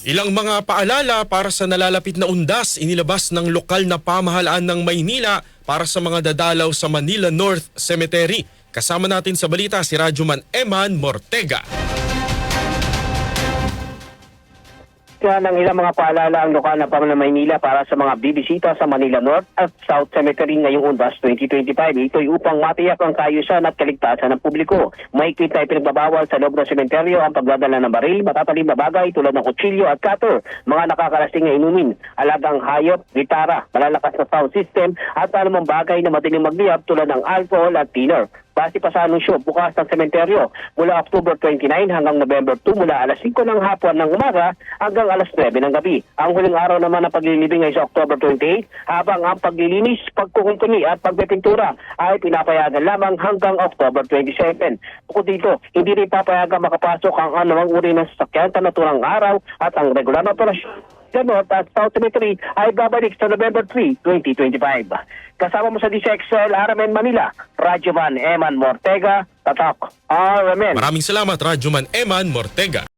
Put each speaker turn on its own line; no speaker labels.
Ilang mga paalala para sa nalalapit na undas inilabas ng lokal na pamahalaan ng Maynila para sa mga dadalaw sa Manila North Cemetery. Kasama natin sa balita si Radyoman Eman Mortega.
Kaya ng ilang mga paalala ang lokal na ng Maynila para sa mga bibisita sa Manila North at South Cemetery ngayong Undas 2025. Ito'y upang matiyak ang kaayusan at kaligtasan ng publiko. Mahigpit na ipinagbabawal sa loob ng sementeryo ang pagdadala ng baril, matatalim na bagay tulad ng kutsilyo at cutter, mga nakakalasing na inumin, alagang hayop, gitara, malalakas na sound system at anumang bagay na madaling magliyab tulad ng alcohol at thinner. Base pa sa bukas ng sementeryo mula October 29 hanggang November 2 mula alas 5 ng hapon ng umaga hanggang alas 9 ng gabi. Ang huling araw naman ng paglilibing ay sa October 28 habang ang paglilinis, pagkukumpuni at pagpipintura ay pinapayagan lamang hanggang October 27. Bukod dito, hindi rin papayagan makapasok ang anumang uri ng sasakyan sa naturang araw at ang regular na operasyon North at Cemetery ay babalik sa November 3, 2025. Kasama mo sa DCXL, RMN Manila, Radyo Man Eman Mortega, Tatak, RMN.
Maraming salamat Radyoman Eman Mortega.